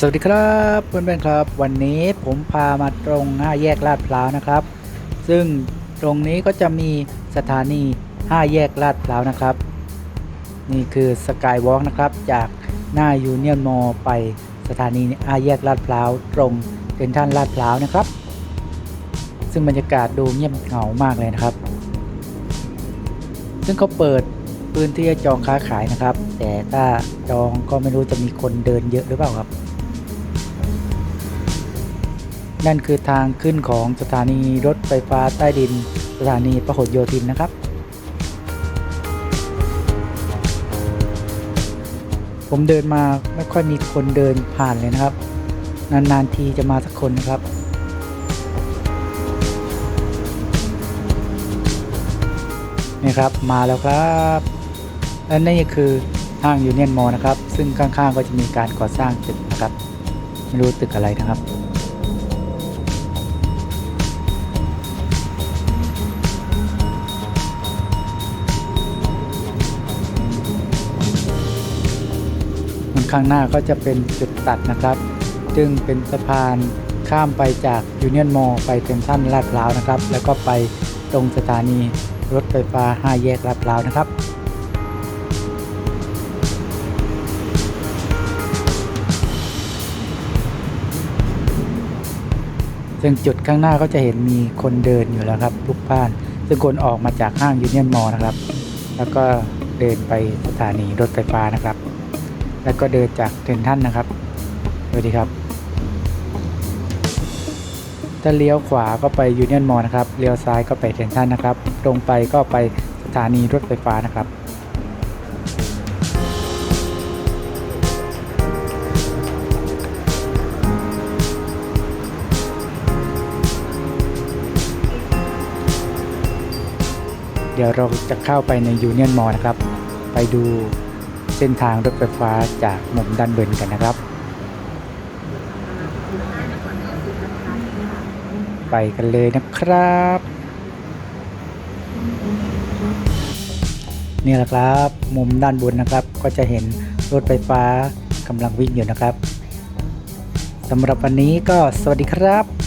สวัสดีครับเพื่อนๆครับ วันนี้ผมพามาตรงห้าแยกลาดพร้าวนะครับ ซึ่งตรงนี้ก็จะมีสถานีห้าแยกลาดพร้าวนะครับ นี่คือสกายวอล์กนะครับ จากหน้ายูเนียนมอไปสถานีห้าแยกลาดพร้าวตรงเซ็นทรัลลาดพร้าวนะครับ ซึ่งบรรยากาศดูเงียบเหงามากเลยนะครับ ซึ่งเขาเปิดพื้นที่จองค้าขายนะครับ แต่ถ้าจองก็ไม่รู้จะมีคนเดินเยอะหรือเปล่าครับ นั่นคือทางขึ้นของสถานีรถไฟฟ้าใต้ดิน สถานีพหลโยธินนะครับ ผมเดินมาไม่ค่อยมีคนเดินผ่านเลยนะครับ นาน ๆ ทีจะมาสักคนนะครับนี่ครับมาแล้วครับและนี่คือห้างยูเนียนมอนะครับ ซึ่งข้างๆก็จะมีการก่อสร้างตึกนะครับ ไม่รู้ตึกอะไรนะครับ ข้างหน้าก็จะเป็นจุดตัดนะครับซึ่งเป็นสะพานข้ามไปจากยูเนียนมอลไปเซ็นทรัลลาดพร้าวนะครับ แล้วก็ไปตรงสถานีรถไฟฟ้า 5 แยกลาดพร้าวนะครับซึ่งจุดข้างหน้าก็จะเห็นมีคนเดินอยู่แล้วครับทุกบ้าน ซึ่งคนออกมาจากห้างยูเนียนมอลนะครับ แล้วก็เดินไปสถานีรถไฟฟ้านะครับ แล้วก็เดินจากเทนทันนะครับสวัสดีครับ ถ้าเลี้ยวขวาก็ไปยูเนียนมอลนะครับ เลี้ยวซ้ายก็ไปเทนทันนะครับ ตรงไปก็ไปสถานีรถไฟฟ้านะครับเดี๋ยวเราจะเข้าไปในยูเนียนมอลนะครับ ไปดู เส้นทางรถไฟฟ้าจากมุมด้านบนกันนะครับ ไปกันเลยนะครับนี่แหละครับ มุมด้านบนนะครับ ก็จะเห็นรถไฟฟ้ากำลังวิ่งอยู่นะครับสำหรับวันนี้ก็สวัสดีครับ